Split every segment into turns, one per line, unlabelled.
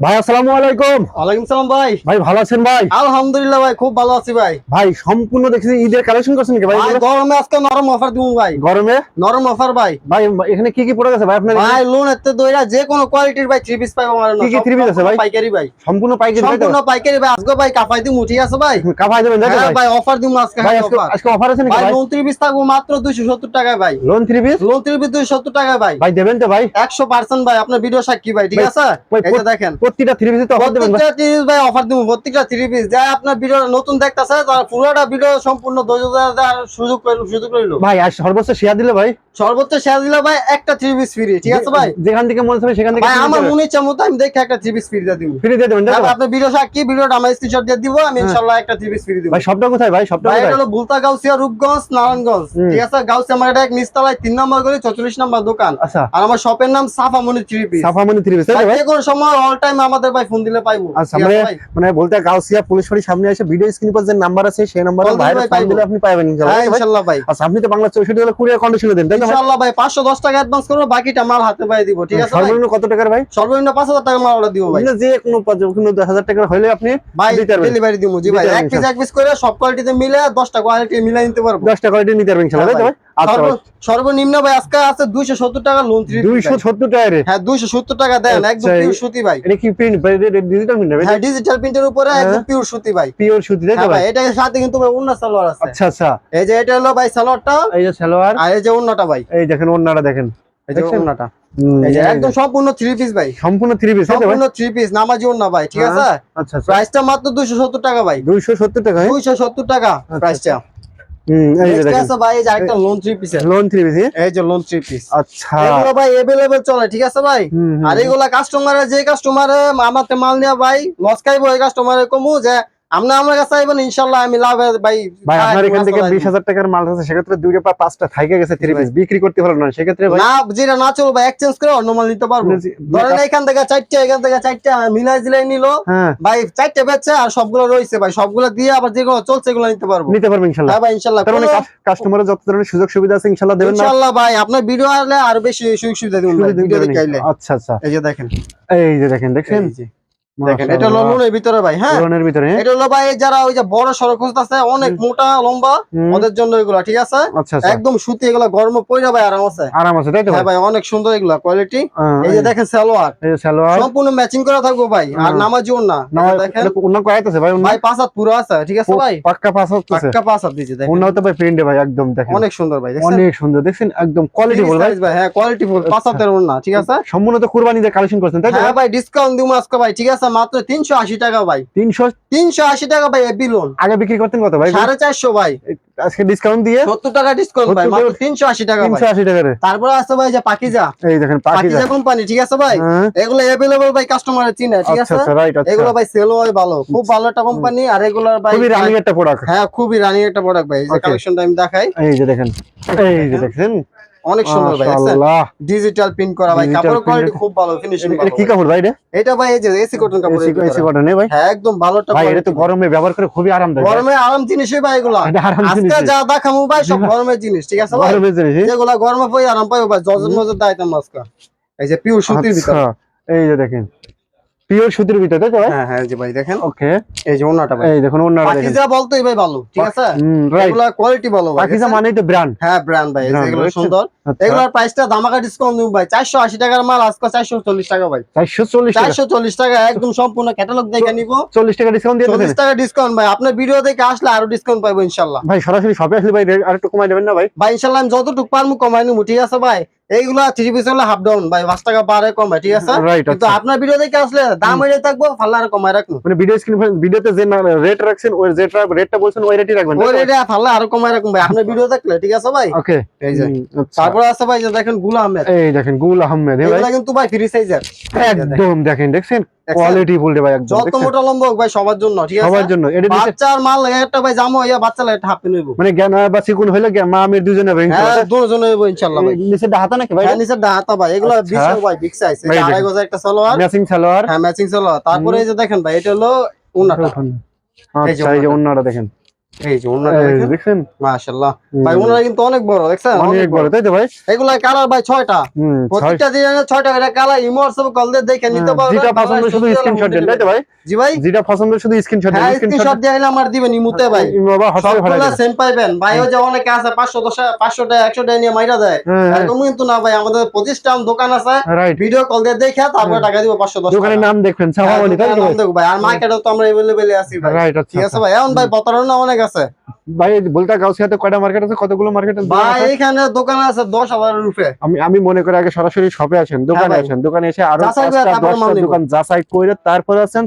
ভাই আসসালামু আলাইকুম।
ওয়ালাইকুম সালাম ভাই।
ভাই ভালো আছেন ভাই?
আলহামদুলিল্লাহ ভাই খুব ভালো আছি ভাই।
ভাই সম্পূর্ণ দেখছি ঈদের কালেকশন করছেন কি ভাই
গরমে আজকে নরম অফার দিব ভাই।
গরমে?
নরম অফার ভাই।
ভাই এখানে কি কি পড়ে গেছে ভাই আপনার
ভাই লোন এতে দইরা যে কোনো কোয়ালিটির ভাই থ্রি পিস পাই আমার
কি কি piece আছে ভাই?
পাইকারি ভাই।
সম্পূর্ণ পাইকারি
সম্পূর্ণ পাইকারি ভাই আজকে ভাই কাফাই দিমু ঠিক আছে ভাই?
কাফাই দেবেন
হ্যাঁ
ভাই?
ভাই অফার দিমু আজকে
ভাই
হ্যাঁ
আজকে
অফার
আছে নাকি
ভাই লোন থ্রি পিস থাকব মাত্র 270 টাকায় ভাই।
Lawn three piece
lawn three piece 270 টাকায় ভাই।
ভাই দেবেন তো ভাই।
100% ভাই আপনার ভিডিও সাক্ষী ভাই ঠিক আছে? এই দেখেন।
প্রতিটা থ্রি পিসে তো অফার দেবেন ভাই।
প্রত্যেকটা থ্রি ভাই অফার দিব প্রত্যেকটা থ্রি পিস যা আপনার ভিডিও নতুন দেখতাছে তার পুরোটা ভিডিও সম্পূর্ণ ধৈর্য ধরে সুযোগ সুযোগ রইল
ভাই আর সর্বোচ্চ শেয়ার দিলে ভাই।
সর্বোচ্চ শেয়ার দিলে ভাই একটা থ্রি পিস ফ্রি ঠিক আছে ভাই?
যেখান থেকে মনে হবে সেখান থেকে
ভাই আমার মনে ইচ্ছা মতো আমি দেখে একটা থ্রি পিস ফ্রি দিয়ে দিব।
ফ্রি দিয়ে দেবেন তো?
ভিডিও সাক্ষী ভিডিওটা আমার স্ক্রিনশট দিয়ে দিব আমি ইনশাআল্লাহ একটা থ্রি পিস ফ্রি দিব।
ভাই সবটা কোথায় ভাই? সবটা
ভাই এটা হলো বুলতা গাউসিয়া রূপগঞ্জ নারায়ণগঞ্জ ঠিক আছে? গাউসিয়া মার্কেট নিচতলায় তিন নম্বর গলি চৌচল্লিশ নম্বর দোকান।
আচ্ছা।
আর আমার শপের নাম Safamoni three piece
Safamoni three piece ভাই?
যে কোনো সময় অল টাইম আমাদের ভাই ফোন দিলে পাইবো।
আচ্ছা মানে? মানে বলতে গাউসিয়া পুলিশ সামনে এসে ভিডিও স্ক্রিন পর যে নাম্বার আছে সেই নাম্বারে
ভাই
ফোন। দিলে আপনি পাবেন ইনশাআল্লাহ
হ্যাঁ
তো ভাই? আচ্ছা আপনি তো বাংলা চৌষট্টি টাকা কুরিয়ার কন্ডিশনে দেন তাই?
ইনশাআল্লাহ ভাই। পাঁচশো দশ টাকা অ্যাডভান্স করব বাকিটা মাল হাতে পাই দিব ঠিক আছে
সর্বনিম্ন কত টাকার ভাই?
সর্বনিম্ন পাঁচ হাজার টাকা মাল অর্ডার দিব ভাই।
না, যে কোনো কোনো দশ হাজার টাকার হলে আপনি
ভাই ডেলিভারি দিব জি ভাই। এক পিস এক পিস করে সব কোয়ালিটিতে মিলে দশটা কোয়ালিটি মিলাই নিতে পারব।
দশটা কোয়ালিটি নিতে পারবেন ইনশাআল্লাহ ভাই? আচ্ছা
সর্বনিম্ন ভাই আজকে আছে দুইশো সত্তর টাকা লোন
দুইশো সত্তর টাকা রে।
হ্যাঁ দুইশো সত্তর টাকা দেন একদম
আচ্ছা,
পিওর সুতি ভাই।
এটা কি প্রিন্ট ডিজিটাল প্রিন্ট
হ্যাঁ ডিজিটাল প্রিন্টের উপরে
হ্যাঁ।
একদম পিওর সুতি ভাই।
পিওর সুতি তাই
হ্যাঁ
ভাই?
ভাই এটার সাথে কিন্তু ভাই সালোয়ার আছে।
আচ্ছা আচ্ছা।
এই যে এটা হলো ভাই সালোয়ারটা।
এই যে সালোয়ার।
আর এই যে অন্যটা ভাই।
এই দেখেন ওন্নাটা দেখেন।
এই যে? অন্যটা একদম সম্পূর্ণ থ্রি পিস ভাই।
সম্পূর্ণ থ্রি পিস
সম্পূর্ণ থ্রি পিস নামাজি অন্য ভাই ঠিক
হ্যাঁ।
আছে?
আচ্ছা
প্রাইসটা মাত্র দুইশো সত্তর টাকা ভাই।
দুইশো সত্তর টাকা হ্যাঁ?
দুইশো সত্তর টাকা প্রাইসটা
হুম এই যে দেখেন।
আছে ভাই এই যে আরেকটা lawn three
lawn three piece
এই যে লোন থ্রি পিস
আচ্ছা।
এগুলো ভাই এভেলেবেল চলে ঠিক আছে ভাই? আর এগুলা কাস্টমারে যে কাস্টমারে আমার মাল নেওয়া ভাই লস খাইবো এই কাস্টমারে কমু যে আপনি আমার কাছে আইবেন ইনশাল্লাহ আমি লাভ ভাই
ভাই আপনার এখান থেকে
মাছ
বিশ হাজার টাকার মাল আছে সেক্ষেত্রে দুইটা বা পাঁচটা থাইকে গেছে থ্রি পিস বিক্রি করতে পারল না সেক্ষেত্রে ভাই
না যেটা না চলবে এক্সচেঞ্জ করে অন্য মাল নিতে পারব। ধরেন এখান থেকে চারটে এখান থেকে চারটে মিলাই জিলাই নিলো।
হ্যাঁ।
ভাই চারটে বেচছে আর সবগুলো রয়েছে ভাই সবগুলো দিয়ে আবার যেগুলো চলছে এগুলো নিতে পারব।
নিতে পারবেন ইনশাল্লাহ
হ্যাঁ ভাই ইনশাল্লাহ
তার মানে কাস্টমারের যত ধরনের সুযোগ সুবিধা আছে ইনশাল্লাহ দেবেন না।
ইনশাল্লাহ ভাই আপনার ভিডিও আসলে আর বেশি সুযোগ সুবিধা দিবেন ভিডিও
দেবেন।
দেখে আইলে।
আচ্ছা আচ্ছা।
এই যে দেখেন।
এই যে দেখেন
এই যে, দেখেন এটা হলো লোনের ভিতরে ভাই হ্যাঁ?
লোনের ভিতরে।
এটা হলো ভাই যারা ওই যে বড় সড়ক আছে অনেক মোটা লম্বা ওদের জন্য এগুলো ঠিক আছে? একদম সুতি এগুলো গরম পয়রা ভাই আরাম আছে।
আরাম আছে তাই তো
হ্যাঁ ভাই? অনেক সুন্দর এগুলো কোয়ালিটি এই যে দেখেন সালোয়ার।
এই যে সালোয়ার।
সম্পূর্ণ ম্যাচিং করা থাকব ভাই আর না দেখেন।
অন্য কয়েক ভাই
ভাই পাঁচ হাত পুরো আছে ঠিক আছে ভাই?
পাক্কা পাঁচ আছে।
পাক্কা পাঁচ হাত দিয়েছে দেখেন।
অন্য তো ভাই প্রিন্টে ভাই একদম দেখেন।
অনেক সুন্দর ভাই দেখছেন?
অনেক সুন্দর দেখছেন? একদম কোয়ালিটি বল ভাই।
হ্যাঁ কোয়ালিটি ফুল পাঁচ হাতের ঠিক আছে?
সম্পূর্ণ তো কুরবানি কালেকশন করছেন তাই তো
হ্যাঁ ভাই? ডিসকাউন্ট আজকে ভাই ঠিক আছে? মাত্র তিনশো আশি টাকা ভাই।
তিনশো?
তিনশো আশি টাকা ভাই এবি লোন
আগে বিক্রি করতেন কত ভাই?
সাড়ে চারশো ভাই।
আজকে ডিসকাউন্ট দিয়ে?
সত্তর টাকা ডিসকাউন্ট ভাই মাত্র তিনশো আশি টাকা
তিনশো আশি টাকারে
তারপরে আছে ভাই যে পাকিজা।
এই দেখেন
পাকিজা। কোম্পানি ঠিক আছে ভাই?
হ্যাঁ।
এগুলো অ্যাভেলেবল ভাই কাস্টমারের চিনে ঠিক
আচ্ছা
আছে?
আচ্ছা আচ্ছা।
এগুলো ভাই সেল হয় ভালো। খুব ভালো একটা কোম্পানি আর এগুলো ভাই
খুবই রানিং একটা প্রোডাক্ট
হ্যাঁ খুবই রানিং একটা প্রোডাক্ট ভাই। এই যে কালেকশনটা আমি দেখাই।
এই যে দেখেন এই যে দেখছেন
অনেক সুন্দর ভাই ডিজিটাল প্রিন্ট করা ভাই
কাপড়
কাপড়ের কোয়ালিটি খুব ভালো ফিনিশিং
এটা কি কাপড় ভাই এটা?
এটা ভাই এই যে এসি কটন কাপড়
এসি কটন ভাই?
হ্যাঁ একদম ভালো টা
ভাই এটা তো গরমে ব্যবহার করে খুবই আরামদায়ক
গরমে আরাম জিনিসই ভাই এগুলা। আজকে যা দেখামু ভাই সব গরমের জিনিস ঠিক আছে ভাই?
গরমের জিনিস
এগুলা গরমে পই আরাম পায় ভাই জজন মজার দাইতাম আজকে। এই যে পিওর সুতির ভিতর।
আচ্ছা এই যে দেখেন। পিওর সুতির ভিতরে তাই তো ভাই?
হ্যাঁ হ্যাঁ যে ভাই দেখেন।
ওকে।
এই যে ওনাটা ভাই।
এই দেখুন অন্যরা দেখেন।
পাকিজা ভাই ভালো ঠিক আছে? এগুলা কোয়ালিটি ভালো ভাই
পাকিজা? মানেই তো ব্র্যান্ড
হ্যাঁ ব্র্যান্ড ভাই এগুলো সুন্দর। এগুলোর প্রাইসটা দামাকা ডিসকাউন্ট দিব ভাই। চারশো আশি টাকার মাল আজকে চারশো চল্লিশ টাকা ভাই।
440 টাকা।
চারশো চল্লিশ টাকা একদম সম্পূর্ণ ক্যাটালগ দেখে নিব।
40 টাকা ডিসকাউন্ট দিয়ে
চল্লিশ
দেবেন
টাকা ডিসকাউন্ট ভাই। আপনার ভিডিও দেখে আসলে আরও ডিসকাউন্ট পাইবো ইনশাল্লাহ।
ভাই সরাসরি শপে আসলে ভাই আরেকটু কমাই দেবেন না ভাই?
ভাই ইনশাল্লাহ আমি যতটুকু পারব কমাই নিবো ঠিক আছে ভাই? এইগুলা থ্রি পিস হলে হাফ ডাউন ভাই পাঁচ টাকা পারে কম ভাই ঠিক আছে? কিন্তু
আচ্ছা।
আপনার ভিডিও দেখে আসলে দাম এড়ে থাকব ফাল্লা আর কমাই রাখব।
মানে ভিডিও স্ক্রিন ভিডিওতে যে রেট রাখছেন ওই যে রেটটা বলছেন ওই রেটই রাখবেন
ওই রেটে ফাল্লা আরও কমাই রাখুন ভাই। আপনার ভিডিও দেখলে ঠিক আছে ভাই?
ওকে
এই যে। তারপরে আছে ভাই যে দেখেন গুল আহমেদ।
এই দেখেন গুল আহমেদ ভাই
এগুলা কিন্তু ভাই ফ্রি সাইজের
একদম দেখেন দেখছেন? কোয়ালিটি বলতে ভাই একদম
যত মোটা লম্বা ভাই সবার জন্য ঠিক আছে?
সবার জন্য। এটা
বাচ্চার মাল একটা ভাই জামা হইয়া বাচ্চা হাফ
মানে জ্ঞান বা হইলে মা আমির দুজনে ভাই
হ্যাঁ দুজনে হইব ইনশাআল্লাহ ভাই।
নিচে নাকি ভাই
হ্যাঁ নিচে ভাই এগুলো
আচ্ছা।
বিশাল ভাই বিগ সাইজ
ভাই,
আড়াই গজ একটা সালোয়ার।
ম্যাচিং সালোয়ার।
হ্যাঁ ম্যাচিং সালোয়ার। তারপরে এই যে দেখেন ভাই এটা হলো উন্নাটা।
আচ্ছা এই যে দেখেন।
এই যে ওনারা দেখেন মাশাআল্লাহ। ভাই ওনারা কিন্তু অনেক বড় দেখছেন?
অনেক বড় তাই তো ভাই?
এগুলা কালার ভাই ছয়টা।
হুম ছয়-
প্রত্যেকটা ডিজাইনের ছয়টা করে কালার ইমোর সব কল দিয়ে দেখে নিতে
হ্যাঁ,
পারবেন।
যেটা পছন্দ শুধু স্ক্রিনশট দেন তাই তো ভাই?
জি ভাই।
যেটা পছন্দ শুধু স্ক্রিনশট দেন
হ্যাঁ স্ক্রিনশট দিয়ে হলে আমার দিবেন ইমুতে ভাই।
বাবা হসপিটালে ভাড়া
সবগুলা সেম পাইবেন। ভাইও যে অনেকে আছে পাঁচশো দশ পাঁচশো টাকা একশো টাকা নিয়ে মাইরা দেয়।
হ্যাঁ
এরকম কিন্তু না ভাই আমাদের প্রতিষ্ঠান দোকান আছে। ভিডিও কল দিয়ে দেখে তারপরে টাকা দিব পাঁচশো দশ
দোকানের নাম দেখবেন
হ্যাঁ,
তাই তো ভাই?
আর মার্কেটে তো আমরা এভেলেবেল আছি ভাই।
আচ্ছা
ঠিক আছে ভাই। এখন ভাই প্রতারণা অনেক আছে?
ভাই বলতে গাউসিয়াতে কয়টা মার্কেট আছে? কতগুলো মার্কেট আছে?
ভাই এখানে দোকান আছে রূপে।
আমি আমি মনে করি আগে সরাসরি শপে আসেন দোকানে আসেন। দোকানে এসে আরও
যাচাই
পাঁচটা দশটা দোকান যাচাই করে তারপরে আসেন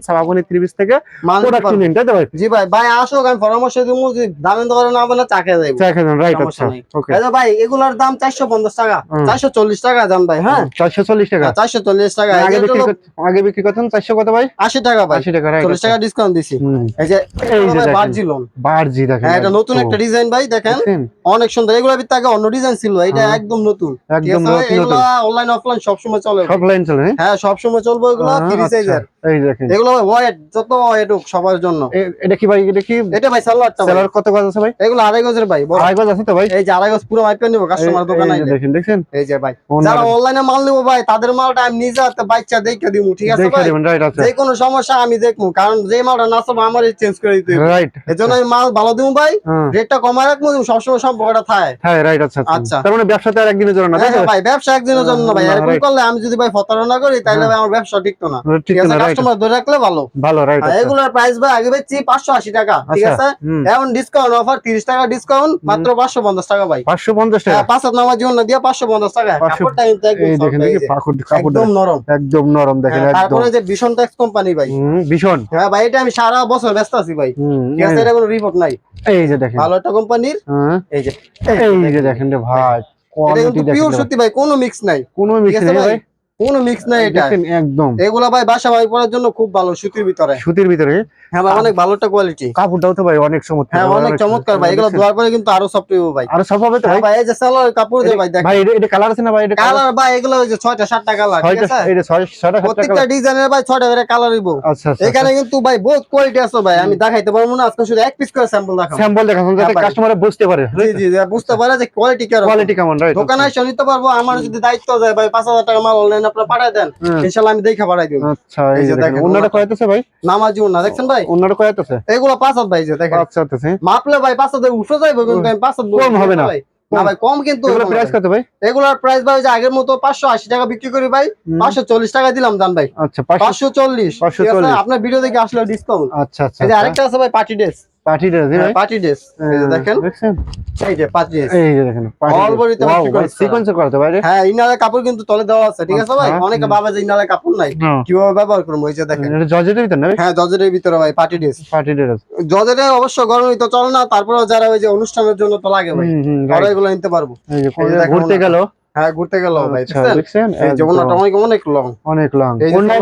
থেকে প্রোডাক্ট কিনেন তাই ভাই?
জি ভাই ভাই আসো আমি পরামর্শ দিব যে দোকানে না বলে চাকে যাইব।
চা খেলেন রাইট আচ্ছা ওকে
এই ভাই এগুলার দাম চারশো পঞ্চাশ টাকা।
হুম।
চারশো চল্লিশ টাকা দাম ভাই হ্যাঁ?
চারশো চল্লিশ টাকা।
চারশো চল্লিশ টাকা।
আগে বিক্রি আগে বিক্রি করতেন চারশো কত ভাই?
আশি টাকা ভাই।
আশি টাকা রাইট
চল্লিশ টাকা ডিসকাউন্ট দিছি।
হুম।
এই যে
এই যে দেখেন।
বার্জিলন
বারজি দেখেন
হ্যাঁ এটা নতুন একটা ডিজাইন ভাই দেখেন। অনেক সুন্দর। এগুলো ভিতরে আগে অন্য ডিজাইন ছিল এটা
হ্যাঁ।
একদম নতুন।
একদম নতুন
এগুলো অনলাইন অফলাইন চলে।
সব লাইন চলে হ্যাঁ?
হ্যাঁ সবসময় চলবে এগুলো ফ্রি
আচ্ছা।
সাইজের
এই দেখেন।
এগুলো ওয়েট যত ওয়েট হোক সবার জন্য।
এটা কি ভাই এটা কি?
এটা ভাই সালোয়ারটা
কত গজ আছে ভাই?
এগুলো আড়াই গজের ভাই
আড়াই গজ আছে তো ভাই?
এই যে আড়াই গজ পুরো মাইপে নিবো কাস্টমার দোকানে আইলে।
দেখেন দেখছেন
এই যে ভাই। যারা অনলাইনে মাল নিবো ভাই তাদের মালটা আমি নিজে হাতে বাচ্চা দেখে দিব ঠিক আছে ভাই?
আছে
যে কোনো সমস্যা আমি দেখব কারণ যে মালটা না সব আমার চেঞ্জ করে দিতে
রাইট
এই জন্য আমি মাল ভালো দিব ভাই
হ্যাঁ।
রেটটা কমায় রাখব সবসময় সম্পর্কটা থাকে
হ্যাঁ রাইট আচ্ছা
আচ্ছা।
আচ্ছা। তার মানে ব্যবসাতে আর একদিনের জন্য না
হ্যাঁ, হ্যাঁ ভাই ব্যবসা একদিনের জন্য ভাই। এরকম করলে আমি যদি ভাই প্রতারণা করি তাহলে ভাই আমার ব্যবসা টিকতো না।
ঠিক
আছে কাস্টমার ধরে রাখলে ভালো।
ভালো রাইট
এগুলোর প্রাইস ভাই আগে বেচছি পাঁচশো আশি টাকা ঠিক
আচ্ছা
আছে? এখন ডিসকাউন্ট অফার তিরিশ টাকা ডিসকাউন্ট মাত্র পাঁচশো পঞ্চাশ টাকা ভাই।
পাঁচশো পঞ্চাশ টাকা?
হ্যাঁ, পাঁচ হাত নামার জন্য দিয়ে পাঁচশো পঞ্চাশ টাকা।
500
কাপড়টা কিন্তু
এই দেখেন দেখি
একদম নরম।
একদম নরম দেখেন
হ্যাঁ,
একদম।
তারপরে যে ভীষণ ট্যাক্স কোম্পানি ভাই।
ভীষণ।
হ্যাঁ ভাই এটা আমি সারা বছর ব্যস্ত আছি ভাই। ঠিক আছে এটা কোনো রিপোর্ট নাই?
এই যে দেখেন।
ভালো একটা কোম্পানির?
হ্যাঁ,
এই যে
এই যে দেখেন। রে ভাই কোয়ালিটি দেখেন
পিওর সত্যি ভাই। কোনো মিক্স নাই।
কোনো মিক্স নাই
ভাই? কোনো মিক্স নাই এটা।
দেখেন একদম।
এগুলা ভাই বাসা ভাই পরার জন্য খুব ভালো সুতির ভিতরে।
সুতির ভিতরে।
হ্যাঁ ভাই অনেক ভালো একটা কোয়ালিটি
কাপড়টাও তো ভাই অনেক চমৎকার
হ্যাঁ অনেক চমৎকার। ভাই এগুলো ধোয়ার পরে কিন্তু আরও সফট হইব ভাই।
আরও সব হবে তো
হ্যাঁ
ভাই?
ভাই এই যে সালোয়ার কাপড় দিয়ে ভাই
ভাই এটা- কালার আছে না ভাই? এটা
কালার ভাই এগুলো ওই যে ছয়টা সাতটা কালার ঠিক আছে?
এটা ছয় ছয়টা সাতটা
প্রত্যেকটা ডিজাইনের ভাই ছয়টা করে কালার হইব।
আচ্ছা আচ্ছা
এখানে কিন্তু ভাই বহুত কোয়ালিটি আছে ভাই আমি দেখাইতে পারব না আজকে শুধু এক পিস করে স্যাম্পল দেখাবো।
স্যাম্পল দেখাচ্ছেন যাতে
হ্যাঁ
কাস্টমার বুঝতে পারে
জি জি বুঝতে পারে যে কোয়ালিটি কেমন
কোয়ালিটি কেমন রাইট
দোকানে এসে নিতে পারব আমার যদি দায়িত্ব দেয় ভাই পাঁচ হাজার টাকা মাল অনলাইন আপনারা পাঠায় দেন ইনশাল্লাহ আমি দেখে পাঠাই দিব।
আচ্ছা এই যে দেখেন
দেখেন,
অন্যটা কয়তেছে ভাই?
নামাজি না দেখছেন ভাই?
অন্যটা কয়তেছে
এগুলো পাঁচ হাত ভাই যে দেখেন।
আচ্ছা আচ্ছা
মাপলে ভাই পাঁচ হাজার উঠে যাইবো কিন্তু পাঁচ হাত
কম হবে না।
না ভাই কম কিন্তু
এগুলো
হবে না
প্রাইস কত ভাই?
এগুলার প্রাইস ভাই যে আগের মতো পাঁচশো আশি টাকা বিক্রি করি ভাই
হুম।
পাঁচশো চল্লিশ টাকা দিলাম দাম ভাই।
আচ্ছা পাঁচশো
পাঁচশো চল্লিশ।
540
আপনার ভিডিও দেখে আসলে ডিসকাউন্ট
আচ্ছা আচ্ছা
এই যে আরেকটা আছে ভাই পার্টি ড্রেস।
পার্টি ড্রেস ভাই
পার্টি ড্রেস এই দেখেন।
দেখছেন?
এই যে পার্টি ড্রেস।
এই যে দেখেন
All body তে sequence করা।
সিকোয়েন্স করা তো ভাই
হ্যাঁ ইনারের কাপড় কিন্তু তলে দেওয়া আছে ঠিক আছে ভাই?
আচ্ছা,
অনেকে। ভাবে যে কাপড় নাই।
হ্যাঁ।
কীভাবে ব্যবহার করব এই যে দেখেন।
এটা জর্জেটের ভিতর না
হ্যাঁ ভিতরে ভাই পার্টি ড্রেস।
Party dress.
জজের অবশ্য গরমই তো চলে না তারপরেও যারা ওই যে অনুষ্ঠানের জন্য তো লাগে ভাই।
হুম
এগুলো নিতে পারব।
ঘুরতে। গেল।
হ্যাঁ ঘুরতে গেল ভাই
আচ্ছা,
দেখছেন
দেখছেন?
এই যে অনেক অনেক লং
অনেক লং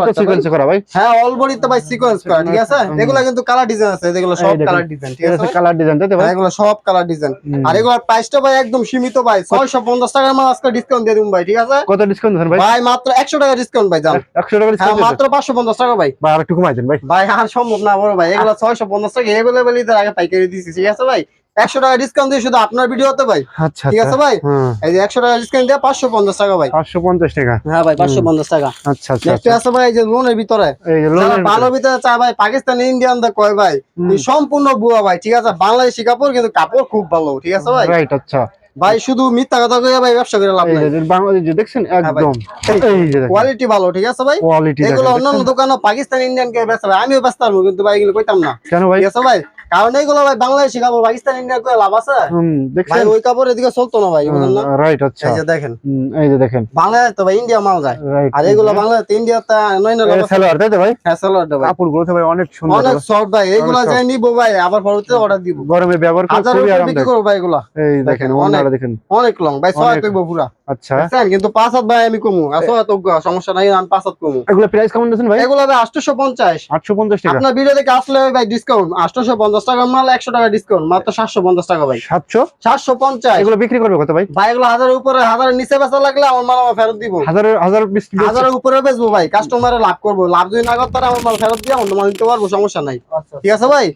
তো সিকোয়েন্স করা ভাই?
হ্যাঁ অল বডিতে ভাই সিকোয়েন্স করা ঠিক আছে। এগুলো কিন্তু কালার ডিজাইন আছে যেগুলো সব কালার ডিজাইন ঠিক আছে ভাই?
কালার ডিজাইন তাই ভাই?
হ্যাঁ, এগুলো সব কালার ডিজাইন আর এগুলোর প্রাইসটা ভাই একদম সীমিত ভাই ছয়শো পঞ্চাশ টাকার মাল আজকে ডিসকাউন্ট দিয়ে দিন ভাই ঠিক আছে?
কত ডিসকাউন্ট দেন ভাই?
ভাই মাত্র একশো টাকা ডিসকাউন্ট ভাই যান
একশো টাকা
হ্যাঁ
ডিসকাউন্ট
মাত্র পাঁচশো পঞ্চাশ টাকা ভাই।
বা আর একটু কমাই দেন ভাই।
ভাই আর সম্ভব না বড় ভাই এগুলো ছয়শো পঞ্চাশ টাকা এভেলেবেল ঈদের আগে পাইকারি দিচ্ছি ঠিক আছে ভাই? একশো টাকা ডিসকাউন্ট দিয়ে শুধু আপনার ভিডিওতে ভাই।
আচ্ছা
ঠিক আছে
আচ্ছা
ভাই?
হ্যাঁ
এই যে একশো টাকা ডিসকাউন্ট দিয়ে পাঁচশো পঞ্চাশ টাকা ভাই।
পাঁচশো পঞ্চাশ টাকা।
হ্যাঁ ভাই পাঁচশো পঞ্চাশ টাকা।
আচ্ছা আচ্ছা
নেক্সট
আচ্ছা।
আছে ভাই এই যে লোনের ভিতরে। ভালো ভিতরে। চায় ভাই পাকিস্তান ইন্ডিয়ান দা কয় ভাই সম্পূর্ণ বুয়া ভাই ঠিক আছে? বাংলাদেশি কাপড় কিন্তু কাপড় খুব ভালো ঠিক আছে ভাই?
রাইট আচ্ছা।
ভাই শুধু মিথ্যা কথা কইয়া ভাই ব্যবসা করে লাভ নাই।
বাংলাদেশ যে দেখছেন
হ্যাঁ
একদম।
কোয়ালিটি ভালো ঠিক আছে ভাই? এগুলো অন্যান্য দোকানে পাকিস্তান ইন্ডিয়ান কে বেচা ভাই আমিও ব্যস্ত কিন্তু ভাই এগুলো কইতাম না।
কেন ভাই?
ঠিক আছে ভাই? কারণ এইগুলো ভাই বাংলাদেশি কাপড় পাকিস্তান ইন্ডিয়ান করে লাভ আছে?
হুম
ভাই ওই কাপড় এদিকে চলতো না ভাই বুঝলেন না?
রাইট আচ্ছা।
এই যে দেখেন।
এই যে দেখেন।
বাংলাদেশ তো ভাই ইন্ডিয়া মাল যায়। আর এগুলো বাংলাদেশ ইন্ডিয়াতে নয় না
তাই তো ভাই?
হ্যাঁ ভাই।
কাপড়গুলো তো ভাই অনেক সুন্দর
অনেক সফট ভাই এগুলো যাই নিবো ভাই আবার পরবর্তীতে অর্ডার দিব।
গরমে ব্যবহার করে
হাজার
খুবই আরামদায়ক।
ভাই এগুলা।
এই দেখেন
দেখেন,
দেখেন।
অনেক লং ভাই
অনেক।
হাত পুরা।
আচ্ছা।
বুঝছেন কিন্তু পাঁচ হাত ভাই আমি কমু। হাত অজ্ঞ, সমস্যা নাই আমি পাঁচ হাত কমু।
এগুলো প্রাইস কেমন দিচ্ছেন ভাই?
এগুলো ভাই আটশোশো পঞ্চাশ
আটশো পঞ্চাশ টাকা।
আপনার ভিডিও দেখে আসলে ভাই ডিসকাউন্ট আটশোশো পঞ্চাশ টাকা মাল একশো টাকা ডিসকাউন্ট মাত্র সাতশো পঞ্চাশ টাকা ভাই।
সাতশো?
সাতশো পঞ্চাশ
এগুলো বিক্রি করবে কত ভাই?
ভাই এগুলো হাজারের উপরে হাজারের নিচে বেচা লাগলে আমার মাল আমার ফেরত দিব।
হাজারের হাজার
হাজারের উপরে বেচবো ভাই কাস্টমারে লাভ করব। লাভ যদি না করতে পারে আমার মাল ফেরত দিয়ে অন্য মাল নিতে পারব সমস্যা নাই। ঠিক আছে ভাই?